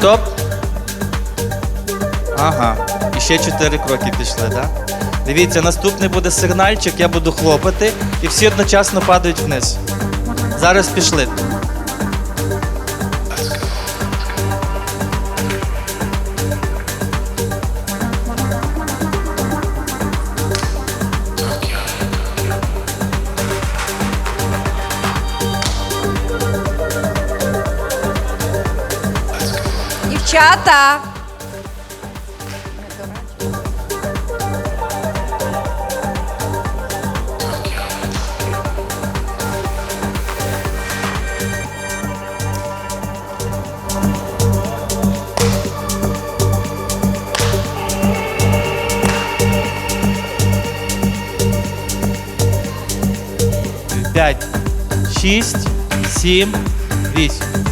Стоп. Ага. І ще чотири кроки пішли, так? Дивіться, наступний буде сигнальчик, я буду хлопати, і всі одночасно падають вниз. Зараз пішли. Дівчата! П'ять, шість, сім, вісім.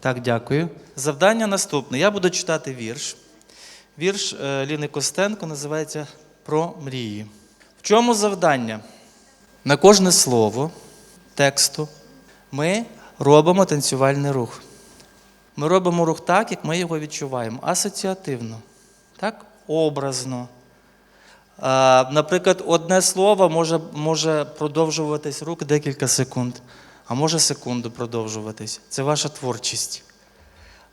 Так, дякую. Завдання наступне. Я буду читати вірш. Вірш е, Ліни Костенко називається Про мрії. В чому завдання? На кожне слово тексту ми робимо танцювальний рух. Ми робимо рух так, як ми його відчуваємо, асоціативно, так? образно. Наприклад, одне слово може, може продовжуватись рух декілька секунд, а може секунду продовжуватись. Це ваша творчість.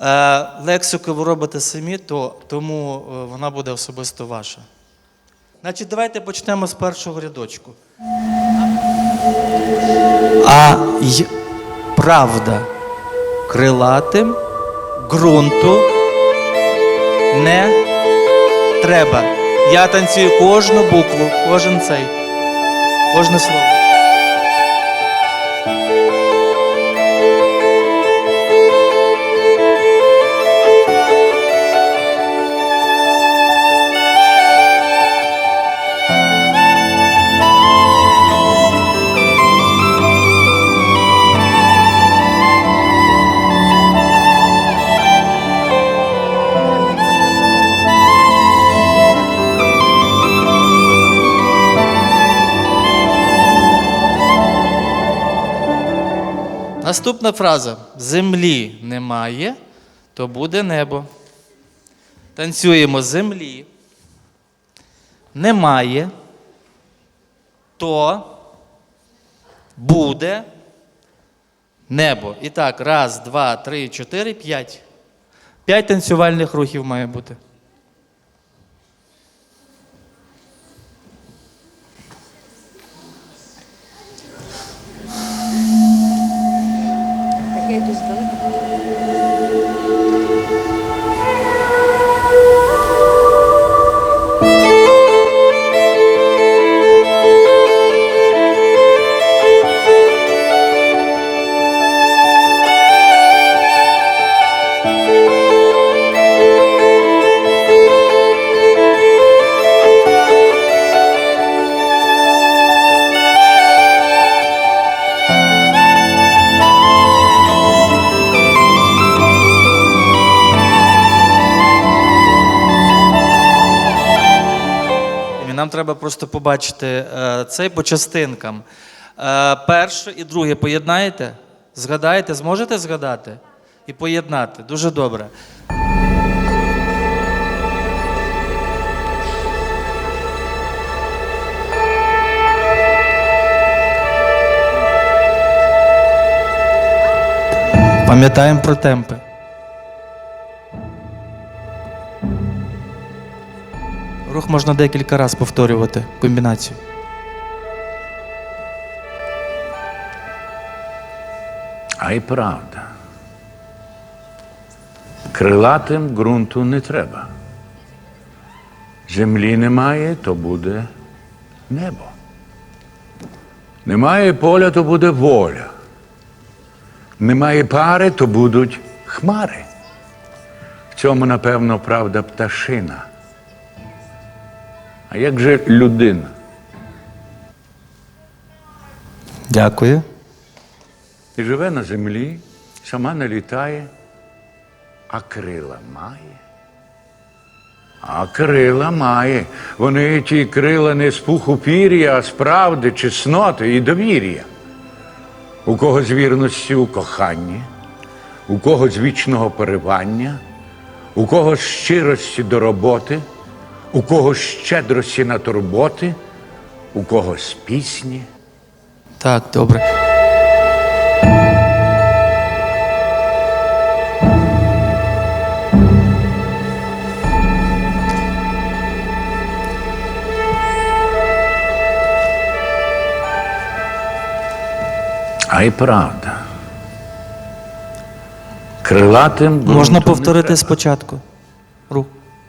Е, лексику ви робите самі, то, тому е, вона буде особисто ваша. Значить, давайте почнемо з першого рядочку. А й правда крилатим ґрунту не треба. Я танцюю кожну букву, кожен цей, кожне слово. Наступна фраза: землі немає, то буде небо. Танцюємо землі. Немає, то буде небо. І так, раз, два, три, чотири, п'ять. П'ять танцювальних рухів має бути. Треба просто побачити е, цей по частинкам. Е, перше і друге поєднаєте? Згадаєте, зможете згадати? І поєднати. Дуже добре. Пам'ятаємо про темпи. Рух можна декілька разів повторювати комбінацію. А й правда. Крилатим ґрунту не треба. Землі немає, то буде небо. Немає поля, то буде воля. Немає пари, то будуть хмари. В цьому, напевно, правда пташина. А як же людина? Дякую. І живе на землі, сама не літає, а крила має. А крила має. Вони ті крила не з пуху пір'я, а з правди, чесноти і довір'я. У кого з вірності у коханні, у кого з вічного поривання, у кого з щирості до роботи, у кого щедрості на турботи, у кого пісні. Так, добре. А й правда. Крилатим Можна повторити спочатку.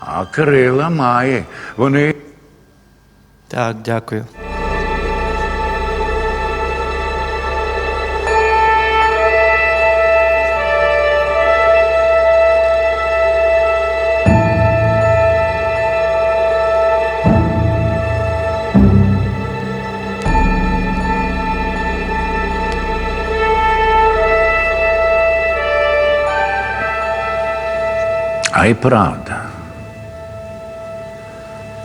А крила має. Вони Так, дякую. А й правда.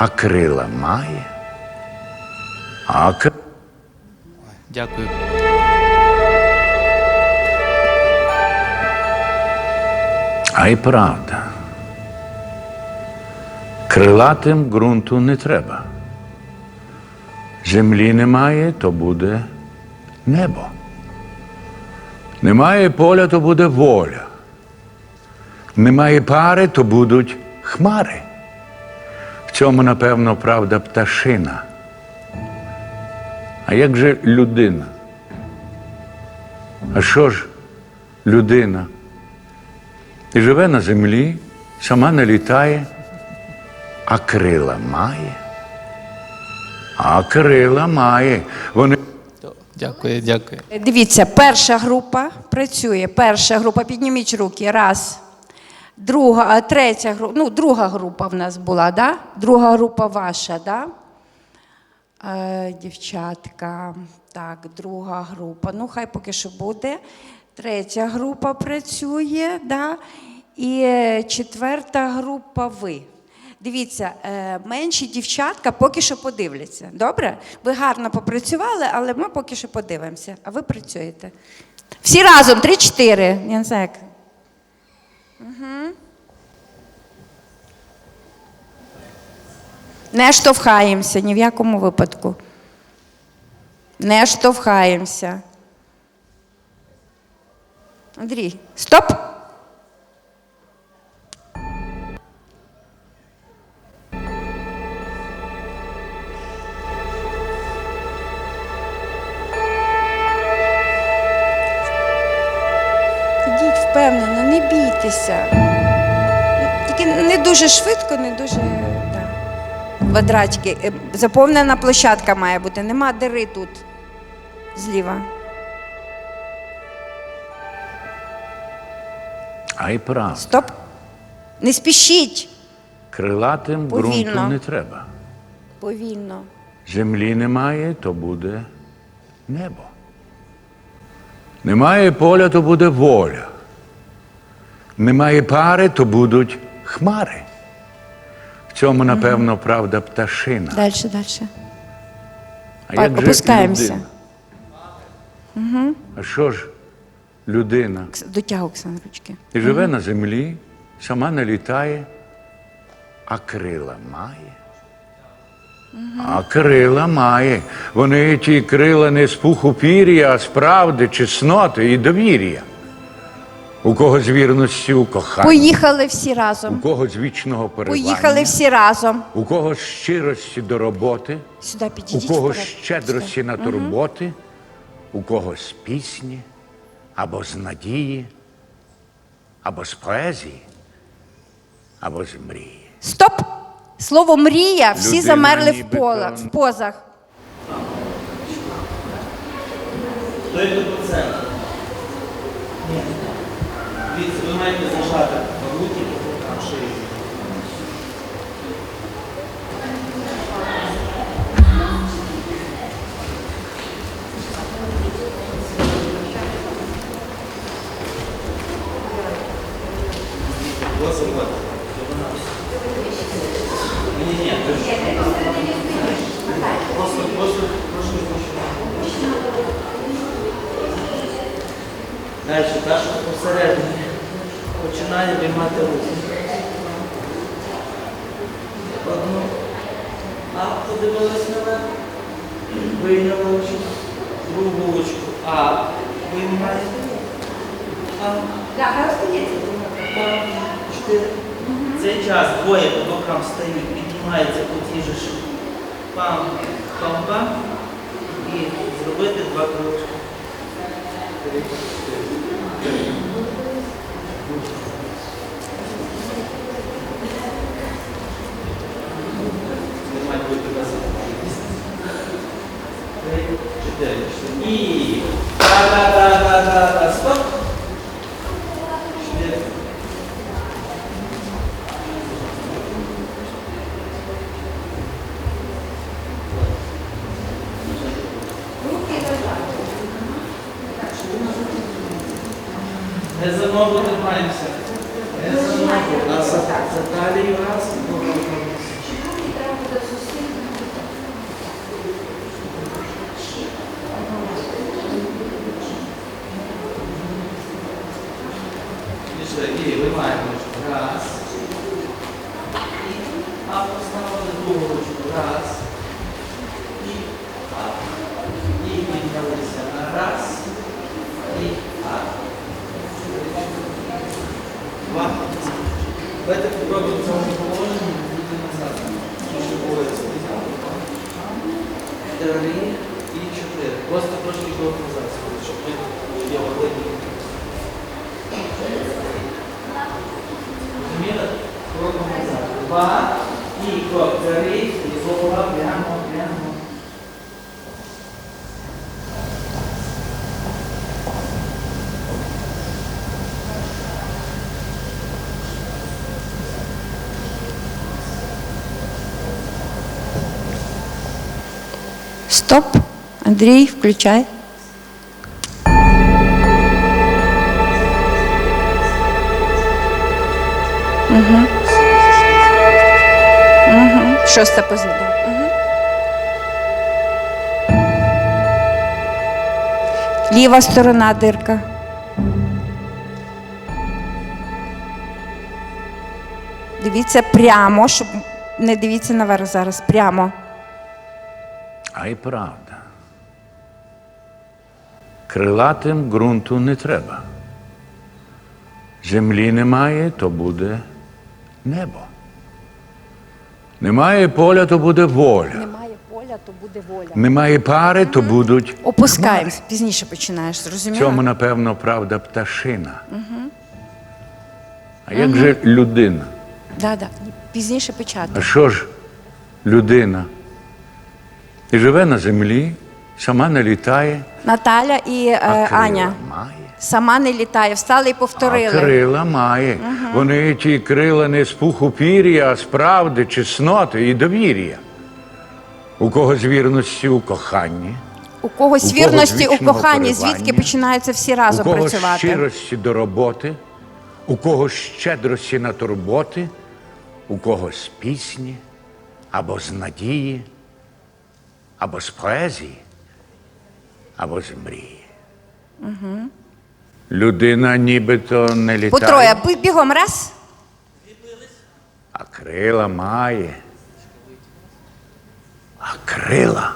а крила має. А кр... Дякую. А й правда. Крилатим ґрунту не треба. Землі немає, то буде небо. Немає поля, то буде воля. Немає пари, то будуть хмари. Цьому, напевно, правда пташина. А як же людина? А що ж людина? І живе на землі, сама не літає, а крила має. А крила має. Вони Дякую, дякую. Дивіться, перша група працює. Перша група, підніміть руки. Раз. Друга, третя група, ну, друга група в нас була, да? Друга група ваша, да? Е, дівчатка. Так, друга група. Ну, хай поки що буде. Третя група працює, да? І е, четверта група ви. Дивіться, е, менші дівчатка поки що подивляться. Добре? Ви гарно попрацювали, але ми поки що подивимося. А ви працюєте. Всі разом, три-чотири. Я не знаю як. Угу. Не штовхаємося ні в якому випадку. Не штовхаємося. Андрій, стоп! Не дуже швидко, не дуже. Да. Квадратики. Е, Заповнена площадка має бути. Нема дири тут. Зліва. а й правда. Стоп. Не спішіть. Крилатим Повільно. ґрунту не треба. Повільно. Землі немає, то буде небо. Немає поля, то буде воля. Немає пари, то будуть хмари. В цьому, напевно, правда пташина. Далі, далі. А Так, як опускаємося. людина? А що ж людина? Дотягу, Оксана, ручки. І живе на землі, сама не літає, а крила має. А крила має. Вони ті крила не з пуху пір'я, а з правди, чесноти і довір'я. У кого з вірності у коханні, Поїхали всі у разом. кого з вічного перебування, Поїхали всі разом. у кого з щирості до роботи, Сюди у підійдіть. кого з вперед. щедрості на турботи, у кого з пісні, або з надії, або з поезії, або з мрії. Стоп! Слово мрія, всі Людина замерли в, полах, там- в позах. Хто йде по центру? Ні. Дивіться, ви маєте зажати руки там шиї. Ось заходь. Ні, ні, ні. Просто, просто, трошки Далі, Даша посередині починає виймати руки. Одну. А, подивилась наверх. Вийняла ручку. Другу ручку. А, виймає. А, Пам, чотири. Цей час двоє по бокам стають, піднімаються по тій же. Пам, пам, пам. І зробити два крочки. Три. І та-та-та-та-та-та. Стоп. Чотири. Не за ногу тримаємося. Не за ногу, а за, за талію раз. Пішли. І виймаємо ручку. Раз. А поставили другу ручку. Раз. І а. І піднялися на раз. І а. Два. Давайте попробуємо в цьому положенні бути назад. Що ж відбувається? Три і чотири. Просто трошки до назад, щоб ми могли. Розуміли? Кроком назад. Два і крок. Три і голова прямо, прямо. Стоп. Андрій, включай. Угу. Угу. Шоста позиція. Ліва сторона дирка. Дивіться прямо, щоб не дивіться наверх зараз. Прямо. А й правда. Крилатим ґрунту не треба. Землі немає, то буде небо. Немає поля, то буде воля. Немає поля, то буде воля. Немає пари, то будуть. Опускаємось. Пізніше починаєш, В зрозуміло? цьому, напевно, правда пташина. А як же людина? Да, да. Пізніше А почати. що ж людина? І живе на землі, сама не літає, Наталя і е, а крила Аня. має. Сама не літає, встали і повторили. А крила має. Вони ті крила не з пуху пір'я, а з правди, чесноти і довір'я. У кого з вірності у коханні, У когось У вірності, у коханні, звідки починаються всі у разом кого з працювати. щирості до роботи, у когось щедрості на турботи, у когось пісні, або з надії, або з поезії, або з мрії. Людина нібито не літає, По троє, бігом, раз. а крила має. А крила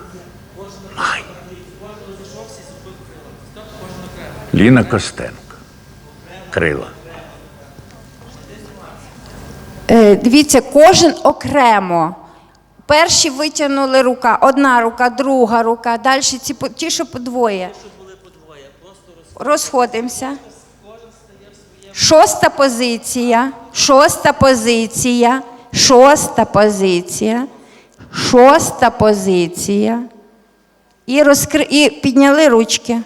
має. Ліна Костенко. Крила. Е, дивіться, кожен окремо. Перші витягнули рука, одна рука, друга рука, далі ці ті, що двоє. Розходимося. Шоста позиція, шоста позиція, шоста позиція, шоста позиція. І, розкри... і підняли ручки.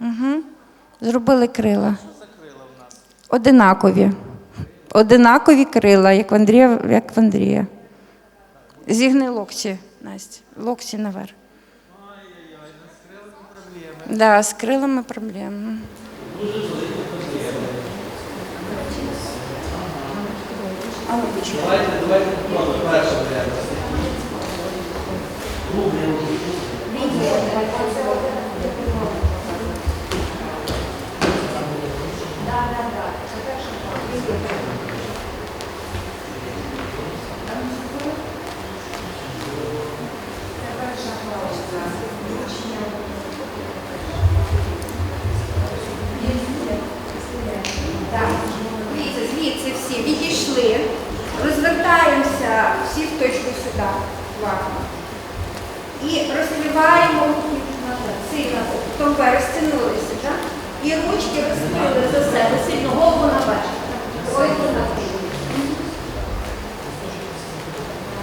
Угу. Зробили крила. Одинакові. Одинакові крила, як в Андрія. Як в Андрія. Зігни локті, Настя. Локті наверх. Да, з крилами проблеми. Давайте, давайте попробуємо. Так, дивіться, звідси всі відійшли. Розвертаємося всі в точку сюди. Увага. І розкриваємо. Сильно. Тобто розтягнулися? І ручки розкрили за себе. Сильно голову наверх. Ой, назад.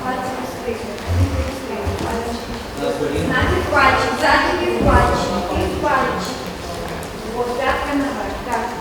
Пальці розкриті. Значить, пальчик, ззаді півпальчик, півпальчик. О, п'ятка наверх, так. Дивіться, люди вони не Так, і просто Я дивлюсь право. руки за, за плечима.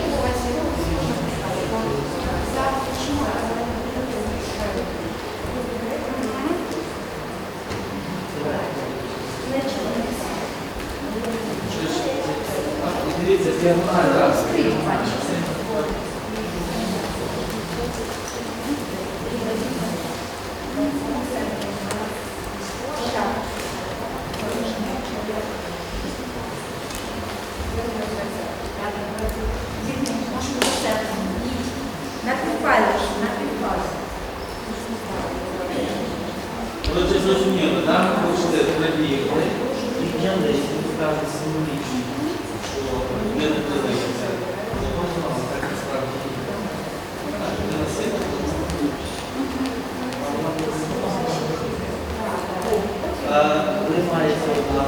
30 лет назад. Виймається одна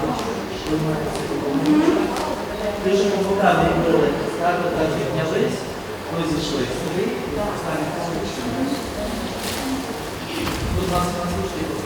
виймається друга. Пишемо руками і били. Так, так, піднялись, ми зійшли сюди, останні позиції. Будь ласка, слушайте.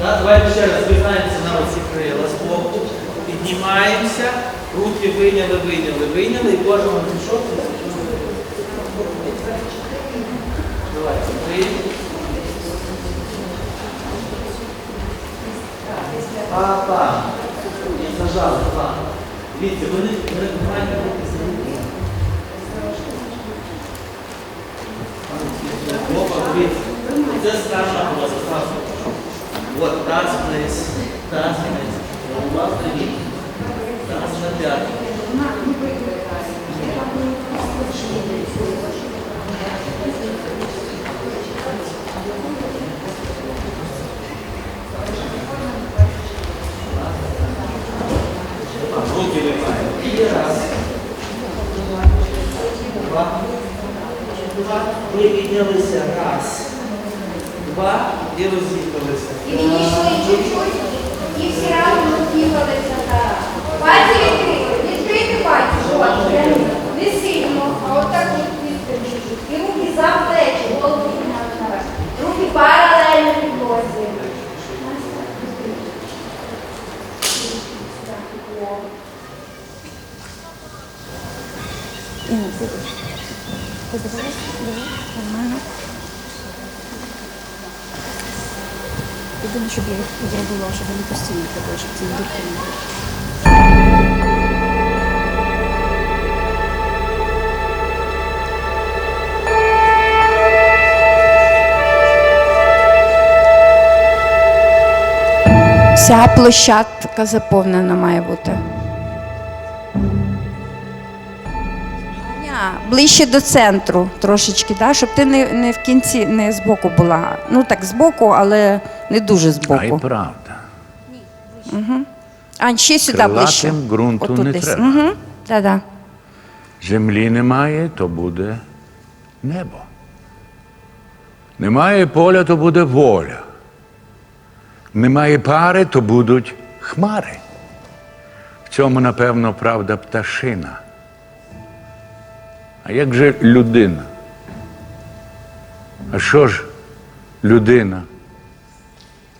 Давайте ще раз звертаємося на оці крила з боку. Піднімаємося, руки вийняли, вийняли, вийняли, і кожен пішов. Давайте, три. Папа. І зажали, два. Дивіться, вони мають руки за руки. Дивіться. Це страшна поза, зразу. От, таз вниз, таз вниз. Голова вперед. Руки виймаємо. Раз. Два. Два. Ви піднялися. Раз. Два. І роз'їхалися. І відійшли чуть-чуть, і всі разом роз'їхалися. так. Пальці відкриті, відкриті пальці, от, прямо. не сильно, а отак от відкриті. І руки за плечі, голову підняли наверх. Руки паралельно підлозі. Єдине, щоб я їх зробила, щоб вони постійно ходили, щоб ці дірки не було. Вся площадка заповнена має бути. Ближче до центру трошечки, да? щоб ти не, не в кінці, не збоку була. Ну так, збоку, але не дуже А й збоку. правда. Ань, ще сюди Крилатим ближче. ґрунту Отут не десь. треба. Угу. Да-да. Землі немає, то буде небо. Немає поля, то буде воля. Немає пари, то будуть хмари. В цьому, напевно, правда пташина. А як же людина? А що ж людина?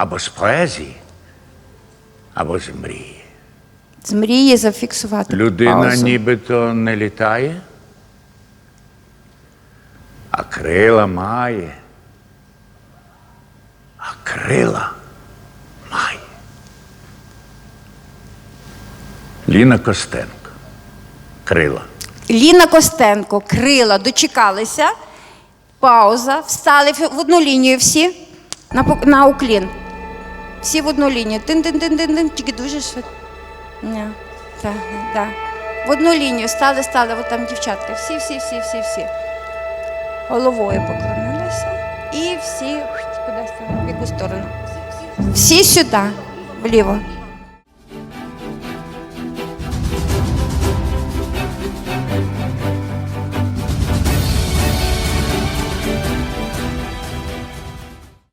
або з поезії, або з мрії. З мрії зафіксувати. Людина паузу. нібито не літає, а крила має. А крила має. Ліна Костенко. Крила. Ліна Костенко, крила, дочекалися. Пауза. Встали в одну лінію всі на, на уклін. Всі в одну лінію. Тин-тин-тин-тин-тин, тільки дуже швидко. Так, так. В одну лінію стали, стали, от там дівчатка. Всі, всі, всі, всі, всі. Головою поклонилися. І всі кудись в яку сторону. Всі сюди, вліво.